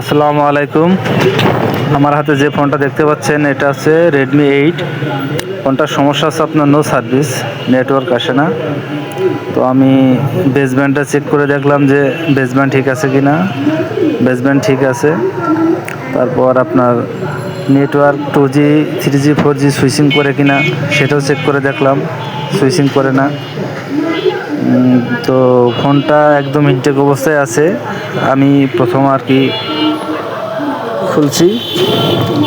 আসসালামু আলাইকুম। আমার হাতে যে ফোনটা দেখতে পাচ্ছেন, এটা হচ্ছে রেডমি এইট ফোনটার সমস্যা হচ্ছে আপনার নো সার্ভিস নেটওয়ার্ক আসে না। তো আমি বেসব্যান্ডটা চেক করে দেখলাম যে বেসব্যান্ড ঠিক আছে কি না বেসব্যান্ড ঠিক আছে। তারপর আপনার network two G three G four G switching করে কি না সেটাও চেক করে দেখলাম। সুইচিং করে না। তো ফোনটা একদম ইনটেক অবস্থায় আছে। আমি প্রথম আর কি খুলছি।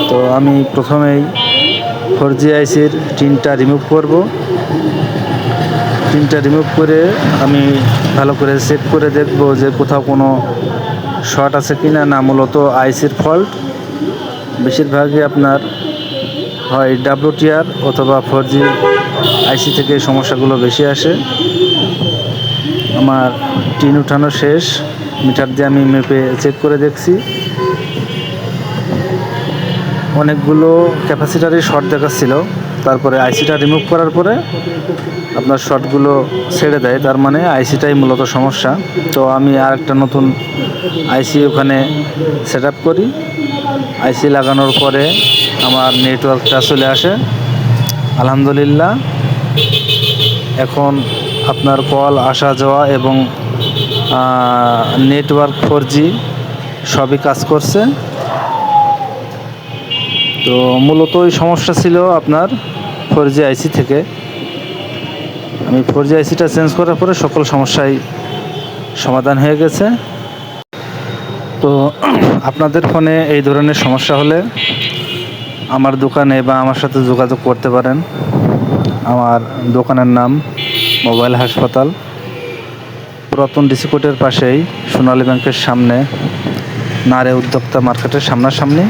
তো আমি প্রথমেই ফোর জি আইসির টিনটা রিমুভ করব। টিনটা রিমুভ করে আমি ভালো করে চেক করে দেখব যে কোথাও কোনো শর্ট আছে কি না না মূলত আইসির ফল্ট। বেশিরভাগই আপনার হয় ডাব্লুটিআর অথবা ফোর জি আইসি থেকে সমস্যাগুলো বেশি আসে। আমার টিন উঠানো শেষ। মিটার দিয়ে আমি মেপে চেক করে দেখছি। অনেকগুলো ক্যাপাসিটারই শর্ট দেখাচ্ছিল। তারপরে আইসিটা রিমুভ করার পরে আপনার শর্টগুলো ছেড়ে দেয়। তার মানে আইসিটাই মূলত সমস্যা। তো আমি আর একটা নতুন আইসি ওখানে সেট করি। আইসি লাগানোর পরে আমার নেটওয়ার্কটা চলে আসে। আলহামদুলিল্লাহ। এখন আপনার কল, আসা, যাওয়া এবং নেটওয়ার্ক ফোর সবই কাজ করছে। তো মূলত ওই সমস্যা ছিল আপনার ফোর জি আইসি থেকে। আমি ফোর জি আইসিটা চেঞ্জ করার পরে সকল সমস্যাই সমাধান হয়ে গেছে। তো আপনাদের ফোনে এই ধরনের সমস্যা হলে আমার দোকানে বা আমার সাথে যোগাযোগ করতে পারেন। আমার দোকানের নাম মোবাইল হাসপাতাল। পুরাতন ডিসিকোটের পাশেই সোনালী ব্যাংকের সামনে, নারে উদ্যোক্তা মার্কেটের সামনাসামনি।